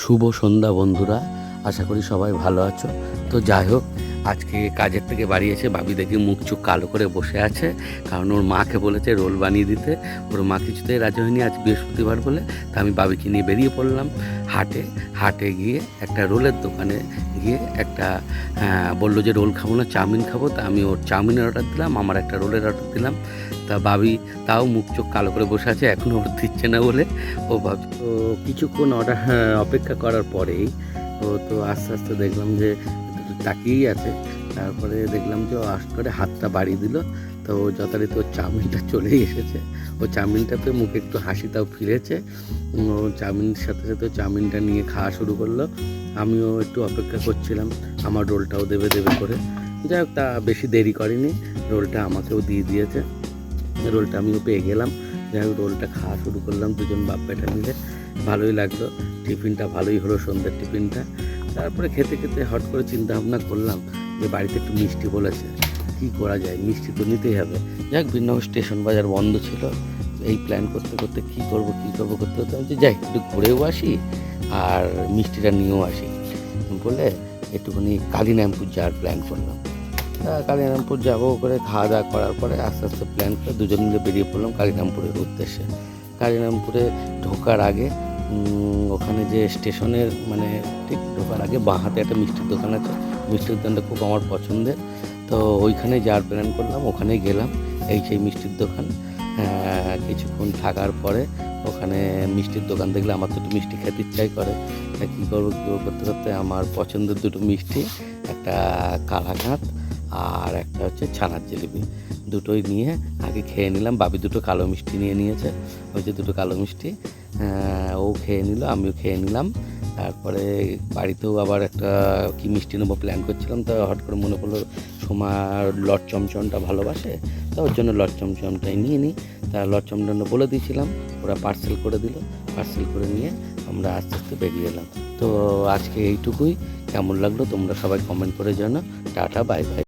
শুভ সন্ধ্যা বন্ধুরা আশা করি সবাই ভালো আছো। তো যাই হোক আজকে কাজের থেকে বাড়ি এসে ভাবি দেখি মুখ চোখ কালো করে বসে আছে। কারণ ওর মাকে বলেছে রোল বানিয়ে দিতে। ওর মা কিছুতেই রাজি হয়নি আজ বৃহস্পতিবার বলে। তা আমি বাবিকে নিয়ে বেরিয়ে পড়লাম হাটে। হাটে গিয়ে একটা রোলের দোকানে গিয়ে একটা বলল যে রোল খাব না, চাউমিন খাব। তা আমি ওর চাউমিনের অর্ডার দিলাম, আমার একটা রোলের অর্ডার দিলাম। তা বাবি তাও মুখ চোখ কালো করে বসে আছে এখনও ওর দিচ্ছে না বলে। ও ভাবছে তো কিছুক্ষণ অর্ডার অপেক্ষা করার পরেই ও তো আস্তে আস্তে দেখলাম যে তাকিয়েই আছে। তারপরে দেখলাম যে ও আস্তে করে হাতটা বাড়িয়ে দিল। তো ও যথারীতি ওর চাউমিনটা চলেই এসেছে। ও চাউমিনটা চাউমিনটাতে মুখে একটু হাসিটাও ফিরেছে। ও চাউমিনের সাথে সাথে চাউমিনটা নিয়ে খাওয়া শুরু করল। আমিও একটু অপেক্ষা করছিলাম। আমার রোলটাও দেবে দেবে করে। যাই হোক, তা বেশি দেরি করেনি। রোলটা আমাকেও দিয়ে দিয়েছে। রোলটা আমিও পেয়ে গেলাম। যাই হোক, রোলটা খাওয়া শুরু করলাম দুজন বাপ বেটা মিলে। ভালোই লাগল। টিফিনটা ভালোই হলো সন্ধ্যের টিফিনটা। তারপরে খেতে খেতে হট করে চিন্তা ভাবনা করলাম যে বাড়িতে একটু মিষ্টি বলেছে। কি করা যায়? মিষ্টি তো নিতেই হবে। যাক ভিন্ন স্টেশন বাজার বন্ধ ছিল। এই প্ল্যান করতে করতে কি করব কি করব করতে করতে আমি যাই, একটু ঘুরেও আসি আর মিষ্টিটা নিয়েও আসি। বলে একটুখানি কালীনামপুর যাওয়ার প্ল্যান করলাম। কালীরামপুর যাব করে খাওয়া দাওয়া করার পরে আস্তে আস্তে প্ল্যান করে দুজন মিলে বেরিয়ে পড়লাম কালীরামপুরের উদ্দেশ্যে। কালীরামপুরে ঢোকার আগে ওখানে যে স্টেশনের মানে ঠিক ঢোকার আগে বাঁ হাতে একটা মিষ্টির দোকান আছে। মিষ্টির দোকানটা খুব আমার পছন্দের। তো ওইখানে যাওয়ার প্ল্যান করলাম, ওখানে গেলাম, এই সেই মিষ্টির দোকান। কিছুক্ষণ থাকার পরে ওখানে মিষ্টির দোকান দেখলে আমার একটু মিষ্টি খেতে ইচ্ছাই করে। তা কী করব, কী করতে করতে আমার পছন্দের দুটো মিষ্টি, একটা কালাকাঁত আর একটা হচ্ছে ছানার জিলিপি। দুটোই নিয়ে আগে খেয়ে নিলাম। বাবি দুটো কালো মিষ্টি নিয়ে নিয়েছে। ওই যে দুটো কালো মিষ্টি। ও খেয়ে নিল, আমিও খেয়ে নিলাম। তারপরে বাড়িতেও আবার একটা কি মিষ্টি নেব প্ল্যান করছিলাম। তো হট করে মনে পড়ল, সোমার লট চমচমটা ভালোবাসে। তো ওর জন্য লট চমচমটাই নিয়ে নিই। তা লট চমচমটা বলে দিয়েছিলাম। ওরা পার্সেল করে দিল। পার্সেল করে নিয়ে আমরা আস্তে আস্তে বেরিয়ে এলাম। তো আজকে এইটুকুই। কেমন লাগল তোমরা সবাই কমেন্ট করে জানো টাটা বাই বাই